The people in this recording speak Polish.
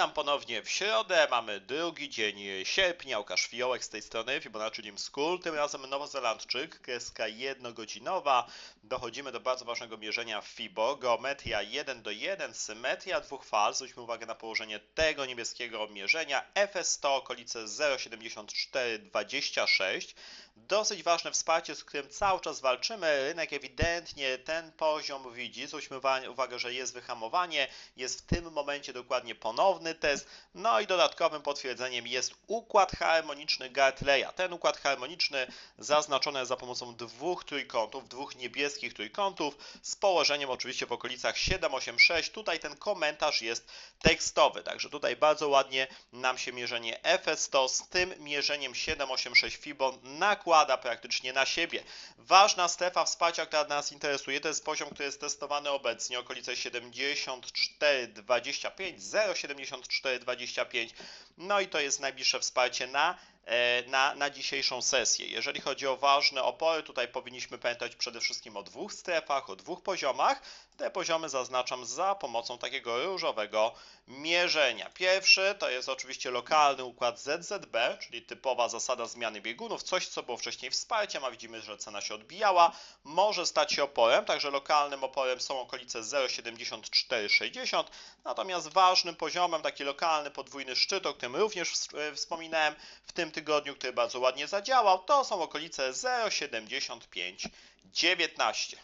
Witam ponownie w środę, mamy drugi dzień sierpnia, Łukasz Fiołek z tej strony, Fibonacci Nim School, tym razem Nowozelandczyk, kreska jednogodzinowa. Dochodzimy do bardzo ważnego mierzenia FIBO, geometria 1 do 1, symetria dwóch fal, zwróćmy uwagę na położenie tego niebieskiego mierzenia, FS100 okolice 0,7426. Dosyć ważne wsparcie, z którym cały czas walczymy. Rynek ewidentnie ten poziom widzi. Zwróćmy uwa- uwagę, że jest wyhamowanie. Jest w tym momencie dokładnie ponowny test. No i dodatkowym potwierdzeniem jest układ harmoniczny Gartleya. Ten układ harmoniczny zaznaczony za pomocą dwóch trójkątów, dwóch niebieskich trójkątów z położeniem oczywiście w okolicach 786. Tutaj ten komentarz jest tekstowy, także tutaj bardzo ładnie nam się mierzenie FS100 z tym mierzeniem 786 Fibon nakłada praktycznie na siebie. Ważna strefa wsparcia, która nas interesuje, to jest poziom, który jest testowany obecnie, okolice 74,25, 0,74,25. No i to jest najbliższe wsparcie na, na, na dzisiejszą sesję. Jeżeli chodzi o ważne opory, tutaj powinniśmy pamiętać przede wszystkim o dwóch strefach, o dwóch poziomach. Te poziomy zaznaczam za pomocą takiego różowego mierzenia. Pierwszy to jest oczywiście lokalny układ ZZB, czyli typowa zasada zmiany biegunów, coś co było wcześniej wsparciem, a widzimy, że cena się odbijała, może stać się oporem, także lokalnym oporem są okolice 0,7460, natomiast ważnym poziomem, taki lokalny podwójny szczyt, o którym również e, wspominałem w tym tygodniu, który bardzo ładnie zadziałał, to są okolice 0,7519.